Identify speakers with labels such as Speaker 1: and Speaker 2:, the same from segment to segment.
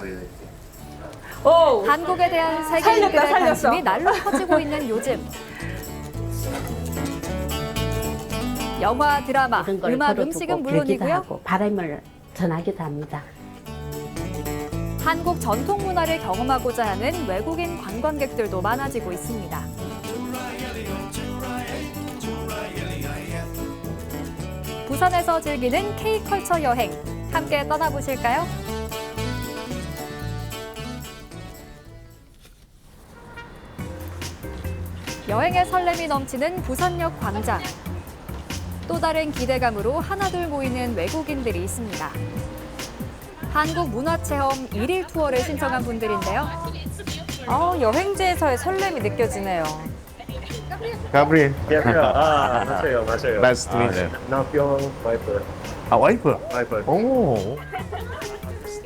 Speaker 1: 될게.
Speaker 2: 오!
Speaker 3: 한국에 대한
Speaker 2: 살렸다,
Speaker 3: 세계 인들의
Speaker 2: 살렸어.
Speaker 3: 관심이 날로 커지고 있는 요즘. 영화, 드라마,
Speaker 4: 걸
Speaker 3: 음악,
Speaker 4: 걸어두고
Speaker 3: 음식은
Speaker 4: 빌기도
Speaker 3: 물론이고요.
Speaker 4: 하고 바람을 전하기도 합니다.
Speaker 3: 한국 전통 문화를 경험하고자 하는 외국인 관광객들도 많아지고 있습니다. 부산에서 즐기는 K컬처 여행 함께 떠나보실까요? 여행의 설렘이 넘치는 부산역 광장. 또 다른 기대감으로 하나둘 모이는 외국인들이 있습니다. 한국 문화체험 일일 투어를 신청한 분들인데요.
Speaker 2: 어, 여행지에서의 설렘이 느껴지네요.
Speaker 5: 가브리엘.
Speaker 6: Gabriel. 아, 맞아요, 맞아요.
Speaker 5: Nice to meet you.
Speaker 6: 남편 와이프.
Speaker 5: 아 와이프.
Speaker 6: 와이프.
Speaker 5: 오.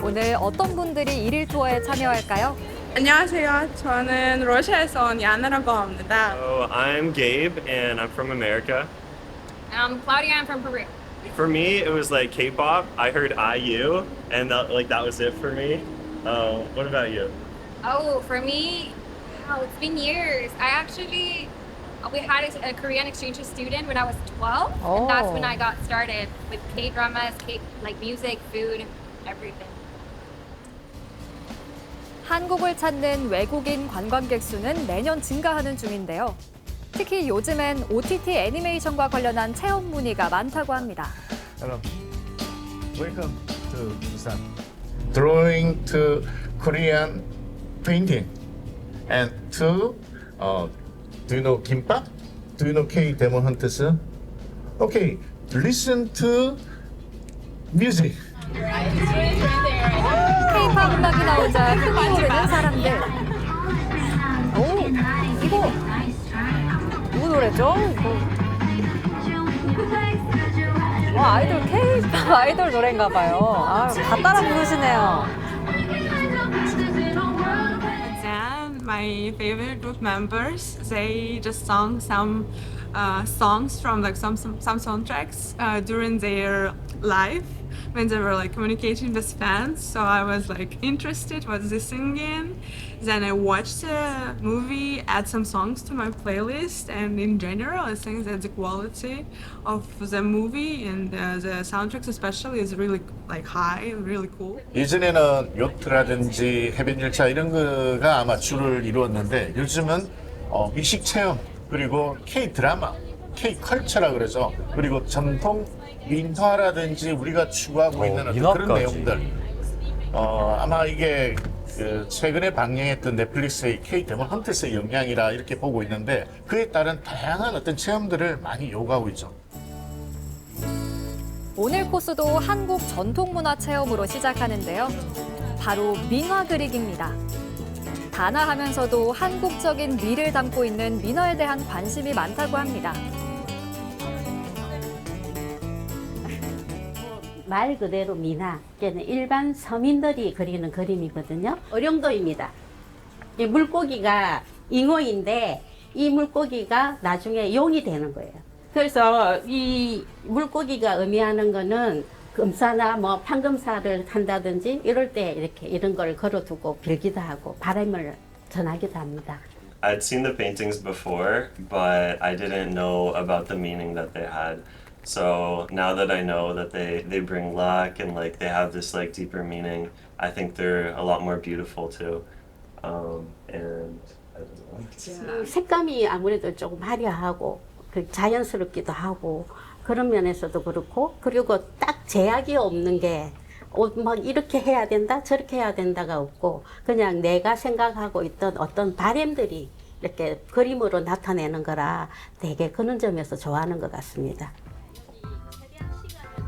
Speaker 3: 오늘 어떤 분들이 일일 투어에 참여할까요?
Speaker 7: 안녕하세요. 저는 러시아에서 온 야나라고 합니다.
Speaker 6: So I'm Gabe, and I'm from America.
Speaker 8: I'm Claudia. I'm from Peru.
Speaker 6: For me, it was like K-pop. I heard IU, and that, like that was it for me. Uh, what about you?
Speaker 8: Oh, for me, wow, it's been years. I actually, we had a, a Korean exchange student when I was 12, and that's when
Speaker 2: Oh.
Speaker 8: I got started with K dramas, K like music, food, everything.
Speaker 3: 한국을 찾는 외국인 관광객 수는 매년 증가하는 중인데요. 특히 요즘엔 OTT 애니메이션과 관련한 체험 문의가 많다고 합니다.
Speaker 5: Hello. Welcome to Busan. Drawing to Korean painting and to uh, do you know kimbap? Do you know K Demon Hunters? Okay, listen to music.
Speaker 3: K-팝 음악이 나오자 흥미오르는 사람들.
Speaker 2: 오! 이거 누구 노래죠? 이거. 와, 아이돌, K-pop 아이돌 노래인가 봐요. 아, 다 따라 부르시네요.
Speaker 7: My favorite group members, they just sung some uh, songs from like some some, some soundtracks uh, during their live when they were like communicating with fans. So I was like interested what they singing. Then I watched the movie, add some songs to my playlist, and in general, I think that the quality of the movie and uh, the soundtracks especially is really like high, really cool.
Speaker 5: 예전에는 요트라든지 해변 열차 이런 거가 아마 주를 이루었는데 요즘은 어, 미식 체험 그리고 K 드라마, K 컬처라 그러죠. 그리고 전통 민화라든지 우리가 추구하고 있는 어떤 그런. 내용들. 어, 아마 이게 그 최근에 방영했던 넷플릭스의 K 데몬 헌트스의 영향이라 이렇게 보고 있는데 그에 따른 다양한 어떤 체험들을 많이 요구하고 있죠.
Speaker 3: 오늘 코스도 한국 전통문화 체험으로 시작하는데요. 바로 민화 그리기입니다. 단아하면서도 한국적인 미를 담고 있는 민화에 대한 관심이 많다고 합니다.
Speaker 4: 말 그대로 미나, 걔는 일반 서민들이 그리는 그림이거든요. 어령도입니다. 이 물고기가 잉어인데 이 물고기가 나중에 용이 되는 거예요. 그래서 이 물고기가 의미하는 거는 금사나 뭐 판금사를 한다든지 이럴 때 이렇게 이런 걸 걸어두고 빌기도 하고 바람을 전하기도 합니다.
Speaker 6: I'd seen the paintings before, but I didn't know about the meaning that they had. So now that I know that they they bring luck and like they have this like deeper meaning, I think they're a lot more beautiful too. Um, and I don't know.
Speaker 4: 그 색감이 아무래도 조금 화려하고 그 자연스럽기도 하고 그런 면에서도 그렇고 그리고 딱 제약이 없는 게 어, 막 이렇게 해야 된다 저렇게 해야 된다가 없고 그냥 내가 생각하고 있던 어떤 바램들이 이렇게 그림으로 나타내는 거라 되게 그런 점에서 좋아하는 것 같습니다.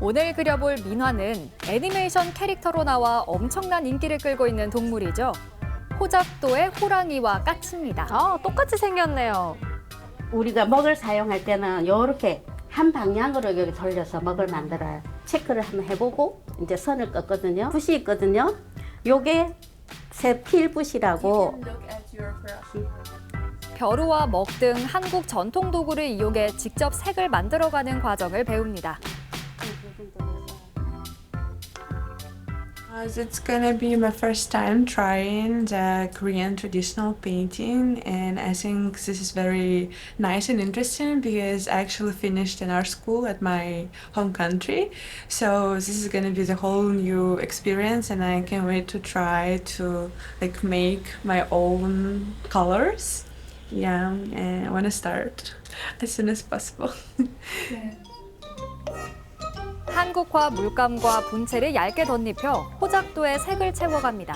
Speaker 3: 오늘 그려볼 민화는 애니메이션 캐릭터로 나와 엄청난 인기를 끌고 있는 동물이죠. 호잡도의 호랑이와 까치입니다.
Speaker 2: 아, 똑같이 생겼네요.
Speaker 4: 우리가 먹을 사용할 때는 이렇게 한 방향으로 여기 돌려서 먹을 만들어요. 체크를 한번 해보고 이제 선을 긋거든요. 붓이 있거든요. 요게 세필 붓이라고
Speaker 3: 벼루와 먹 등 한국 전통 도구를 이용해 직접 색을 만들어가는 과정을 배웁니다.
Speaker 7: As it's gonna be my first time trying the Korean traditional painting, and I think this is very nice and interesting because I actually finished in art school at my home country. So this is gonna be the whole new experience, and I can't wait to try to like make my own colors. Yeah, and I wanna start as soon as possible.
Speaker 3: 한국화 물감과 분체를 얇게 덧입혀 호작도에 색을 채워갑니다.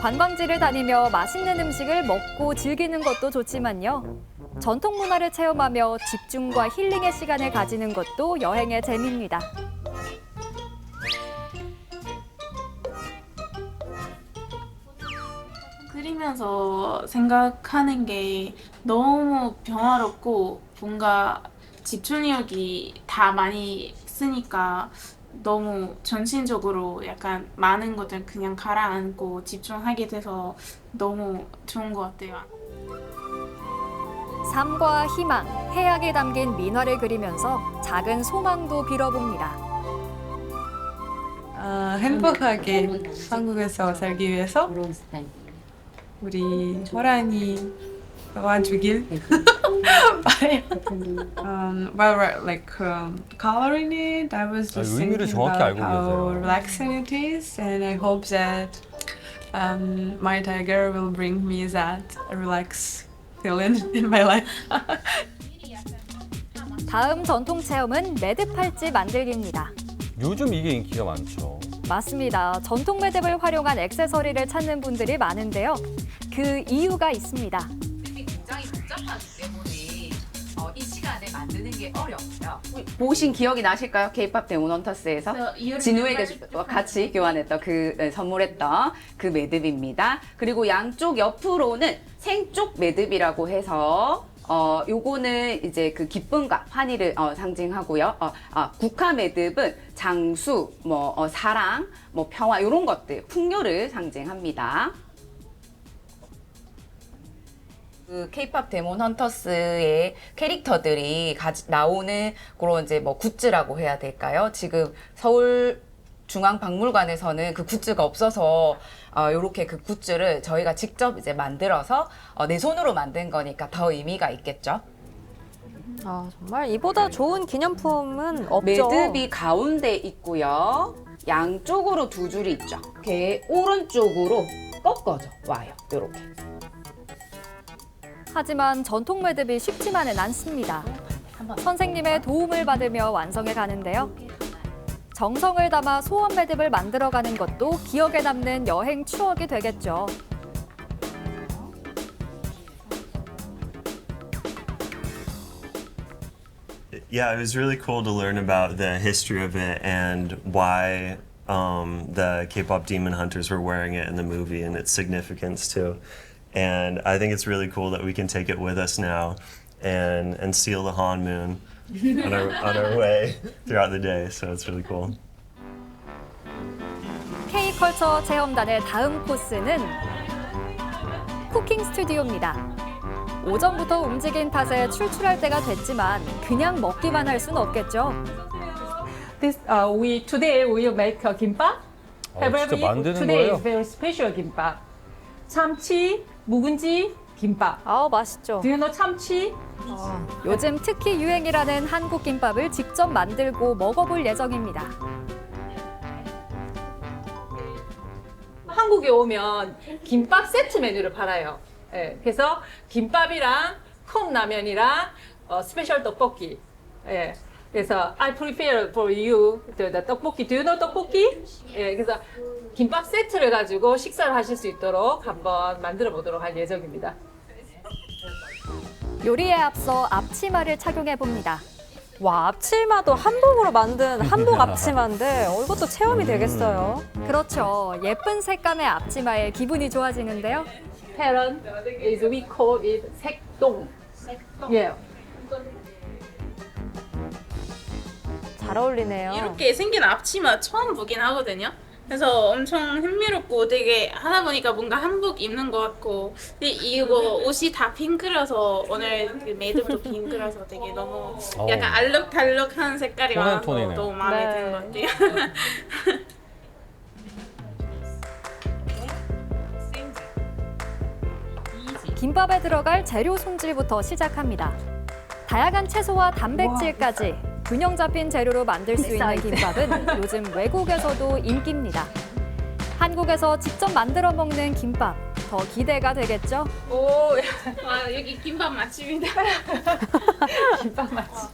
Speaker 3: 관광지를 다니며 맛있는 음식을 먹고 즐기는 것도 좋지만요. 전통 문화를 체험하며 집중과 힐링의 시간을 가지는 것도 여행의 재미입니다.
Speaker 1: 그리면서 생각하는 게 너무 평화롭고 뭔가 집중력이 다 많이 쓰니까 너무 전신적으로 약간 많은 것들 그냥 가라앉고 집중하게 돼서 너무 좋은 것 같아요.
Speaker 3: 삶과 희망, 해악이 담긴 민화를 그리면서 작은 소망도 빌어봅니다.
Speaker 7: 아, 행복하게 한국에서 살기 위해서. 우리 호란이 와주길. um, while we're, like um, coloring it, I was
Speaker 9: 아,
Speaker 7: just
Speaker 9: 의미를
Speaker 7: thinking
Speaker 9: 정확히
Speaker 7: about
Speaker 9: 알고
Speaker 7: how
Speaker 9: 계세요.
Speaker 7: relaxing it is, and I hope that um, my tiger will bring me that relax feeling in my life.
Speaker 3: 다음 전통 체험은 매듭 팔찌 만들기입니다.
Speaker 9: 요즘 이게 인기가 많죠.
Speaker 3: 맞습니다. 전통 매듭을 활용한 액세서리를 찾는 분들이 많은데요. 그 이유가 있습니다.
Speaker 10: 만드는 게 어렵죠. 보신 기억이 나실까요? K-pop 데몬 헌터스에서 진우에게 같이 교환했던 그 네, 선물했던 그 매듭입니다. 그리고 양쪽 옆으로는 생쪽 매듭이라고 해서 어 요거는 이제 그 기쁨과 환희를 어, 상징하고요. 어, 아, 국화 매듭은 장수, 뭐 어, 사랑, 뭐 평화 이런 것들 풍요를 상징합니다. 그 K-pop 데몬 헌터스의 캐릭터들이 가지, 나오는 그런 이제 뭐 굿즈라고 해야 될까요? 지금 서울 중앙박물관에서는 그 굿즈가 없어서 어, 이렇게 그 굿즈를 저희가 직접 이제 만들어서 어, 내 손으로 만든 거니까 더 의미가 있겠죠.
Speaker 2: 아, 정말 이보다 좋은 기념품은 없죠.
Speaker 10: 매듭이 가운데 있고요. 양쪽으로 두 줄이 있죠. 이렇게 오른쪽으로 꺾어져 와요. 이렇게.
Speaker 3: 하지만 전통 매듭이 쉽지만은 않습니다. 선생님의 도움을 받으며 완성해 가는데요. 정성을 담아 소원 매듭을 만들어가는 것도 기억에 남는 여행 추억이 되겠죠.
Speaker 6: Um, the K-pop Demon Hunters were wearing it in the movie and its significance too. And I think it's really cool that we can take it with us now and and seal the Han Moon on our on our way throughout the day. So it's really cool.
Speaker 3: K컬처 체험단의 다음 코스는 쿠킹 스튜디오입니다. 오전부터 움직인 탓에 출출할 때가 됐지만 그냥 먹기만 할 수는 없겠죠.
Speaker 11: This uh, we today we will make a gimbap.
Speaker 9: 어,
Speaker 11: However,
Speaker 9: 진짜 만드는
Speaker 11: today
Speaker 9: 거예요?
Speaker 11: is very special gimbap. 참치, 묵은지 김밥.
Speaker 2: 아우, 맛있죠.
Speaker 11: Know 참치?
Speaker 3: 요즘 특히 유행이라는 한국 김밥을 직접 만들고 먹어볼 예정입니다.
Speaker 11: 한국에 오면 김밥 세트 메뉴를 팔아요. 예, 그래서 김밥이랑 컵라면이랑 어, 스페셜 떡볶이. 예. 그래서 I prepare for you 떡볶이. Do you know 떡볶이? 예, 그래서 김밥 세트를 가지고 식사를 하실 수 있도록 한번 만들어 보도록 할 예정입니다.
Speaker 3: 요리에 앞서 앞치마를 착용해 봅니다.
Speaker 2: 와, 앞치마도 한복으로 만든 한복 앞치마인데 어, 이것도 체험이 되겠어요.
Speaker 3: 그렇죠. 예쁜 색감의 앞치마에 기분이 좋아지는데요.
Speaker 11: Parent is we call it 색동. 예.
Speaker 2: 잘 어울리네요.
Speaker 1: 이렇게 생긴 앞치마 처음 보긴 하거든요. 그래서 엄청 흥미롭고 되게 하다 보니까 뭔가 한복 입는 것 같고 근데 이거 옷이 다 핑크라서 오늘 그 메이드도 핑크라서 되게 너무
Speaker 9: 어.
Speaker 1: 약간 알록달록한 색깔이 많아서
Speaker 9: 톤이네요.
Speaker 1: 너무 마음에
Speaker 2: 네.
Speaker 1: 드는 것 같아요.
Speaker 3: 김밥에 들어갈 재료 손질부터 시작합니다. 다양한 채소와 단백질까지 균형 잡힌 재료로 만들 수 있는 김밥은 요즘 외국에서도 인기입니다. 한국에서 직접 만들어 먹는 김밥 더 기대가 되겠죠?
Speaker 11: 오,
Speaker 1: 와 여기 김밥 맛집이다.
Speaker 11: 김밥 맛집.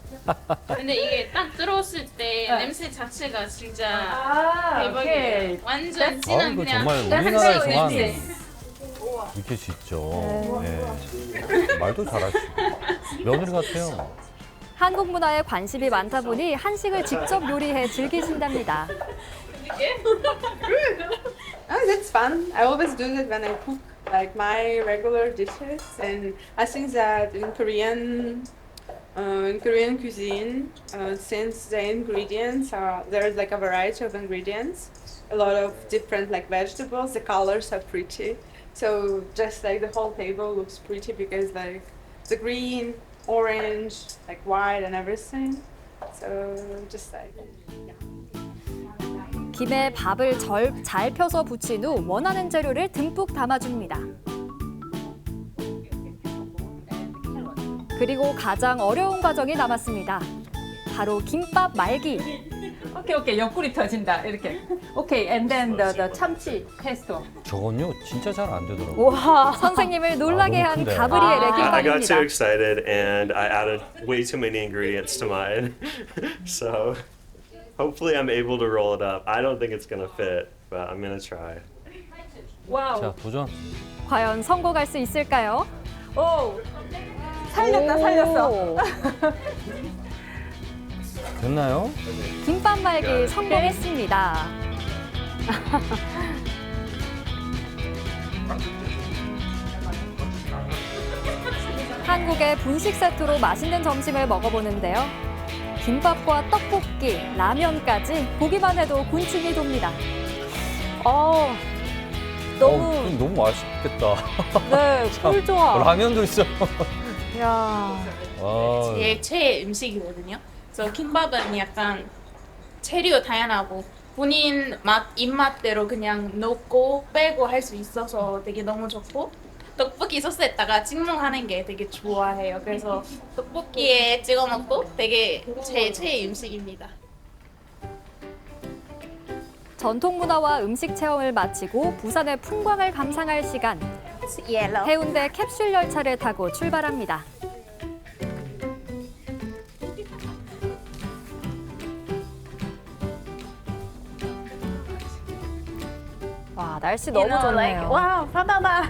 Speaker 1: 근데 이게 딱 들어왔을 때
Speaker 11: 네.
Speaker 1: 냄새 자체가 진짜
Speaker 11: 아,
Speaker 1: 대박이에요.
Speaker 11: 오케이.
Speaker 1: 완전
Speaker 9: 아,
Speaker 1: 진한
Speaker 9: 이거
Speaker 1: 그냥
Speaker 9: 정말 우리나라에서만
Speaker 11: so
Speaker 9: 익힐 수 있죠. 네. 말도 잘하시고. 며느리 같아요.
Speaker 3: 한국 문화에 관심이 많다 보니 한식을 직접 요리해 즐기신답니다.
Speaker 7: Oh, that's fun. I always do that when I cook like my regular dishes, and I think that in Korean, uh, in Korean cuisine, uh, since the ingredients are there's like a variety of ingredients, a lot of different like vegetables. The colors are pretty, so just like the whole table looks pretty because like the green, orange, like white, and everything. So just like. Yeah.
Speaker 3: 김에 밥을 절, 잘 펴서 부친 후 원하는 재료를 듬뿍 담아줍니다. 그리고 가장 어려운 과정이 남았습니다. 바로 김밥 말기.
Speaker 11: 오케이, 오케이. 옆구리 터진다. 이렇게. 오케이. And then the, the 참치 페스토.
Speaker 9: 저건요, 진짜 잘 안 되더라고요.
Speaker 3: 와, 선생님을 놀라게
Speaker 9: 아, 너무
Speaker 3: 한
Speaker 9: 큰데.
Speaker 3: 가브리엘의
Speaker 6: I, got
Speaker 3: 김밥입니다.
Speaker 6: too excited and I added way too many ingredients to mine. so hopefully I'm able to roll it up. I don't think it's gonna fit, but I'm gonna try.
Speaker 11: 와우.
Speaker 9: 자, 도전.
Speaker 3: 과연 성공할 수 있을까요?
Speaker 11: 오. 살렸다, 살렸어.
Speaker 3: 오,
Speaker 9: 됐나요?
Speaker 3: 김밥 말기 성공했습니다. 한국의 분식 세트로 맛있는 점심을 먹어보는데요. 김밥과 떡볶이, 라면까지 보기만 해도 군침이 돕니다. 어, 너무
Speaker 9: 어, 너무 맛있겠다.
Speaker 3: 네, 꿀 좋아.
Speaker 9: 라면도 있어.
Speaker 3: 야,
Speaker 9: 아,
Speaker 1: 제 최애 음식이거든요. 그래서 김밥은 약간 재료 다양하고 본인 맛 입맛대로 그냥 넣고 빼고 할 수 있어서 되게 너무 좋고 떡볶이 소스에다가 찍먹하는 게 되게 좋아해요. 그래서 떡볶이에 찍어 먹고 되게 제 최애 음식입니다.
Speaker 3: 전통 문화와 음식 체험을 마치고 부산의 풍광을 감상할 시간. 해운대 캡슐 열차를 타고 출발합니다. 와 날씨 너무 좋네요.
Speaker 4: wow, 바나나.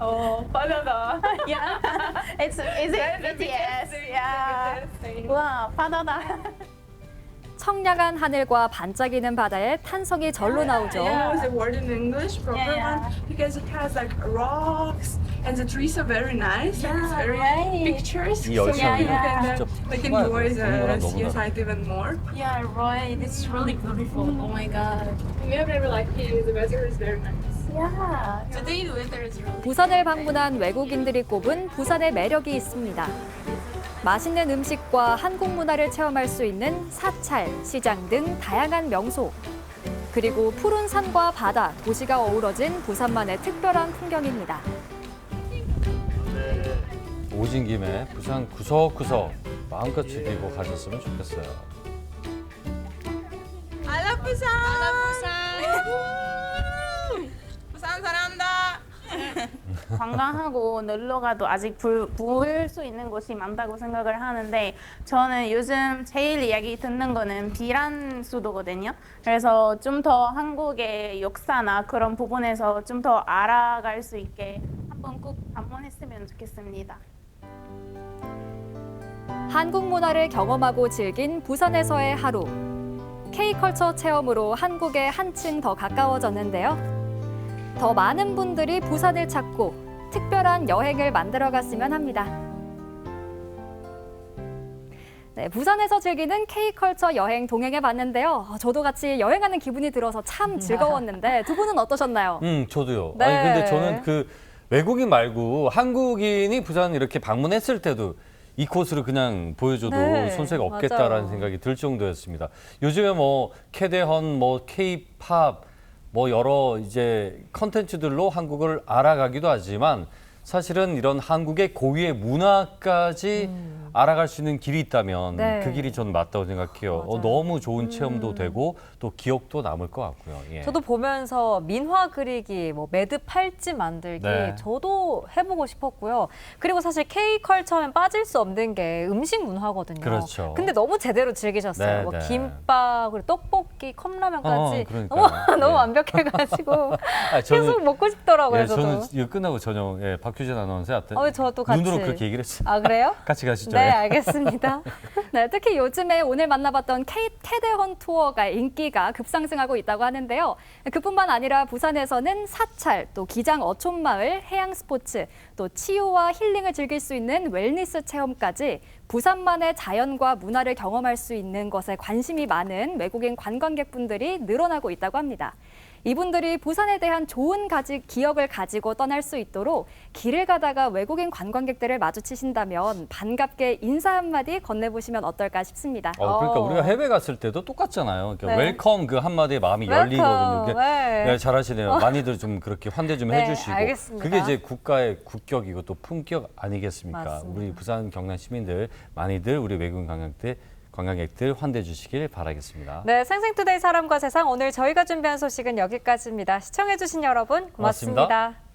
Speaker 11: 어, 바나나.
Speaker 4: yeah. It's is it BTS? Yeah. Wow, 바나나.
Speaker 3: 청량한 하늘과 반짝이는 바다에 탄성이 절로 나오죠.
Speaker 7: Yeah, the word in English, proper
Speaker 4: Yeah,
Speaker 7: one, because it has like rocks and the trees are very nice and it's very
Speaker 4: right.
Speaker 7: pictures.
Speaker 9: 이
Speaker 7: so
Speaker 9: 열차는
Speaker 7: you can uh,
Speaker 9: 직접
Speaker 7: like
Speaker 9: 타봐야
Speaker 7: enjoy
Speaker 9: 돼. 보는 거랑
Speaker 7: the
Speaker 9: 너무 달라.
Speaker 7: seaside even more.
Speaker 1: Yeah, right. It's really beautiful. Oh my god.
Speaker 7: We have never like here, the weather is very nice.
Speaker 1: Yeah. Today the weather is really.
Speaker 3: 부산을 방문한 외국인들이 꼽은 부산의 매력이 있습니다. 맛있는 음식과 한국 문화를 체험할 수 있는 사찰, 시장 등 다양한 명소. 그리고 푸른 산과 바다, 도시가 어우러진 부산만의 특별한 풍경입니다.
Speaker 9: 오신 김에 부산 구석구석 마음껏 즐기고 가셨으면 좋겠어요.
Speaker 1: I love Busan. 부산 사랑한다. 관광하고 놀러 가도 아직 볼수 있는 곳이 많다고 생각을 하는데 저는 요즘 제일 이야기 듣는 거는 비란 수도거든요. 그래서 좀 더 한국의 역사나 그런 부분에서 좀 더 알아갈 수 있게 한번 꼭 방문했으면 좋겠습니다.
Speaker 3: 한국 문화를 경험하고 즐긴 부산에서의 하루. K컬처 체험으로 한국에 한층 더 가까워졌는데요. 더 많은 분들이 부산을 찾고 특별한 여행을 만들어 갔으면 합니다. 네, 부산에서 즐기는 K컬처 여행 동행해 봤는데요. 어, 저도 같이 여행하는 기분이 들어서 참 즐거웠는데 두 분은 어떠셨나요?
Speaker 9: 음, 저도요.
Speaker 3: 네.
Speaker 9: 아니 근데 저는 그 외국인 말고 한국인이 부산 이렇게 방문했을 때도 이 코스를 그냥 보여줘도
Speaker 3: 네,
Speaker 9: 손색 없겠다라는
Speaker 3: 맞아요.
Speaker 9: 생각이 들 정도였습니다. 요즘에 뭐 캐대헌, 뭐 K-팝, 뭐 여러 이제 컨텐츠들로 한국을 알아가기도 하지만 사실은 이런 한국의 고유의 문화까지 알아갈 수 있는 길이 있다면
Speaker 2: 음. 네.
Speaker 9: 그 길이 전 맞다고 생각해요. 어.
Speaker 2: 음.
Speaker 9: 너무 좋은 체험도 되고 또 기억도 남을 것 같고요. 예.
Speaker 2: 저도 보면서 민화 그리기, 뭐 매듭 팔찌 만들기,
Speaker 9: 네.
Speaker 2: 저도 해보고 싶었고요. 그리고 사실 K 컬처면 빠질 수 없는 게 음식 문화거든요.
Speaker 9: 그렇죠.
Speaker 2: 근데 너무 제대로 즐기셨어요.
Speaker 9: 네,
Speaker 2: 뭐
Speaker 9: 네.
Speaker 2: 김밥, 그리고 떡볶이, 컵라면까지
Speaker 9: 어, 그러니까요.
Speaker 2: 너무 너무
Speaker 9: 네.
Speaker 2: 완벽해가지고
Speaker 9: 아, 저는-
Speaker 2: 계속 먹고 싶더라고요.
Speaker 9: 예. 저는 이거 끝나고 저녁 예, 박 효진 아나운서한테
Speaker 2: 어, 저도 같이.
Speaker 9: 눈으로 그렇게 얘기를 했어요.
Speaker 2: 아 그래요?
Speaker 9: 같이 가시죠.
Speaker 2: 네,
Speaker 9: 예.
Speaker 2: 알겠습니다.
Speaker 3: 네, 특히 요즘에 오늘 만나봤던 K 캐대헌 투어가 인기가 급상승하고 있다고 하는데요. 그뿐만 아니라 부산에서는 사찰, 또 기장 어촌마을, 해양 스포츠, 또 치유와 힐링을 즐길 수 있는 웰니스 체험까지 부산만의 자연과 문화를 경험할 수 있는 것에 관심이 많은 외국인 관광객분들이 늘어나고 있다고 합니다. 이분들이 부산에 대한 좋은 가지, 기억을 가지고 떠날 수 있도록 길을 가다가 외국인 관광객들을 마주치신다면 반갑게 인사 한마디 건네보시면 어떨까 싶습니다.
Speaker 9: 어, 그러니까 우리가 해외 갔을 때도 똑같잖아요. 그러니까
Speaker 2: 네.
Speaker 9: 웰컴 그 한마디에 마음이
Speaker 2: 웰컴,
Speaker 9: 열리거든요.
Speaker 2: 네.
Speaker 9: 네, 잘하시네요. 많이들 좀 그렇게 환대 좀
Speaker 2: 네,
Speaker 9: 해주시고.
Speaker 2: 알겠습니다.
Speaker 9: 그게 이제 국가의 국격이고 또 품격 아니겠습니까?
Speaker 2: 맞습니다.
Speaker 9: 우리 부산 경남 시민들 많이들 우리 외국인 관광객들 관광객들 환대해 주시길 바라겠습니다.
Speaker 2: 네, 생생투데이 사람과 세상 오늘 저희가 준비한 소식은 여기까지입니다. 시청해 주신 여러분 고맙습니다.
Speaker 9: 고맙습니다.